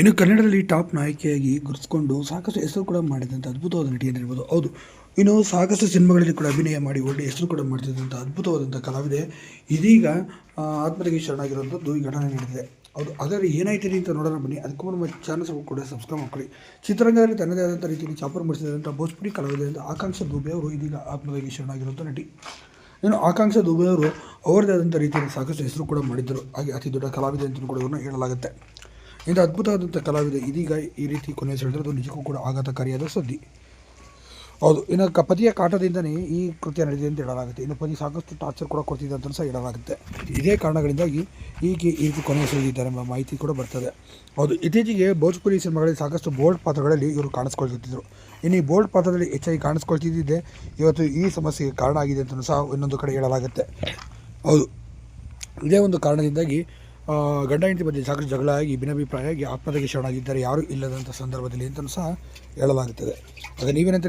ಇನ್ನು ಕನ್ನಡದಲ್ಲಿ ಟಾಪ್ ನಾಯಕಿಯಾಗಿ ಗುರುತಿಸಿಕೊಂಡು ಸಾಕಷ್ಟು ಹೆಸರು ಕೂಡ ಮಾಡಿದಂಥ ಅದ್ಭುತವಾದ ನಟಿ ಅಂತಿರ್ಬೋದು ಹೌದು, ಇನ್ನು ಸಾಕಷ್ಟು ಸಿನಿಮಾಗಳಲ್ಲಿ ಕೂಡ ಅಭಿನಯ ಮಾಡಿ ಒಳ್ಳೆಯ ಹೆಸರು ಕೂಡ ಮಾಡ್ತಿದ್ದಂಥ ಅದ್ಭುತವಾದಂಥ ಕಲಾವಿದೆ ಇದೀಗ ಆತ್ಮಹತ್ಯೆಗೆ ಶರಣಾಗಿರುವಂಥದ್ದು ಈ ಘಟನೆ ನಡೆದಿದೆ. ಹೌದು ಅದರಲ್ಲಿ ಏನಾಯ್ತೀರಿ ಅಂತ ನೋಡೋಣ ಬನ್ನಿ. ಅದಕ್ಕೂ ನಮ್ಮ ಚಾನಲ್ಸ್ ಕೂಡ ಸಬ್ಸ್ಕ್ರೈಬ್ ಮಾಡ್ಕೊಳ್ಳಿ. ಚಿತ್ರರಂಗದಲ್ಲಿ ತನ್ನದೇ ಆದಂಥ ರೀತಿಯಲ್ಲಿ ಚಾಪರ್ ಮಾಡಿಸಿದಂಥ ಭೋಜ್ಪುರಿ ಕಲಾವಿದೆ ಅಂತ ಆಕಾಂಕ್ಷ ದುಬೆ ಅವರು ಇದೀಗ ಆತ್ಮಹತ್ಯೆಗೆ ಶರಣಾಗಿರುವಂಥ ನಟಿ. ಇನ್ನು ಆಕಾಂಕ್ಷ ದುಬೆ ಅವರು ಅವರದೇ ಆದಂಥ ರೀತಿಯಲ್ಲಿ ಸಾಕಷ್ಟು ಹೆಸರು ಕೂಡ ಮಾಡಿದ್ದರು. ಹಾಗೆ ಅತಿ ದೊಡ್ಡ ಕಲಾವಿದೆ ಅಂತಲೂ ಕೂಡ ಇವ್ರನ್ನ ಹೇಳಲಾಗುತ್ತೆ. ಇಂಥ ಅದ್ಭುತವಾದಂಥ ಕಲಾವಿದ ಇದೀಗ ಈ ರೀತಿ ಕೊನೆ ಅದು ನಿಜಕ್ಕೂ ಕೂಡ ಆಘಾತಕಾರಿಯಾದ ಸುದ್ದಿ. ಹೌದು, ಇನ್ನು ಕ ಪತಿಯ ಕಾಟದಿಂದನೇ ಈ ಕೃತ್ಯ ನಡೆದಿದೆ ಅಂತ ಹೇಳಲಾಗುತ್ತೆ. ಇನ್ನು ಪತಿ ಸಾಕಷ್ಟು ಟಾರ್ಚರ್ ಕೂಡ ಕೊಡ್ತಿದ್ದೆ ಅಂತ ಸಹ ಹೇಳಲಾಗುತ್ತೆ. ಇದೇ ಕಾರಣಗಳಿಂದಾಗಿ ಈಗೆ ಈ ರೀತಿ ಕೊನೆ ಸೆಳೆದಿದ್ದಾರೆ ಎಂಬ ಮಾಹಿತಿ ಕೂಡ ಬರ್ತದೆ. ಹೌದು, ಇತ್ತೀಚೆಗೆ ಭೋಜ್ಪುರಿ ಸಿನಿಮಾಗಳಲ್ಲಿ ಸಾಕಷ್ಟು ಬೋಲ್ಡ್ ಪಾತ್ರಗಳಲ್ಲಿ ಇವರು ಕಾಣಿಸ್ಕೊಳ್ತಿದ್ರು. ಇನ್ನು ಈ ಬೋಲ್ಡ್ ಪಾತ್ರದಲ್ಲಿ ಹೆಚ್ಚಾಗಿ ಕಾಣಿಸ್ಕೊಳ್ತಿದ್ದೆ ಇವತ್ತು ಈ ಸಮಸ್ಯೆಗೆ ಕಾರಣ ಆಗಿದೆ ಅಂತಲೂ ಸಹ ಇನ್ನೊಂದು ಕಡೆ ಹೇಳಲಾಗುತ್ತೆ. ಹೌದು, ಇದೇ ಒಂದು ಕಾರಣದಿಂದಾಗಿ ಗಂಡ ಹೆಂಡತಿ ಬಗ್ಗೆ ಸಾಕಷ್ಟು ಜಗಳ ಆಗಿ, ಭಿನ್ನಾಭಿಪ್ರಾಯ ಆಗಿ ಆತ್ಮಹತ್ಯೆಗೆ ಶರಣಾಗಿದ್ದಾರೆ, ಯಾರೂ ಇಲ್ಲದಂಥ ಸಂದರ್ಭದಲ್ಲಿ ಅಂತಲೂ ಸಹ ಹೇಳಲಾಗುತ್ತದೆ. ಅದೇ ನೀವೇನಂತ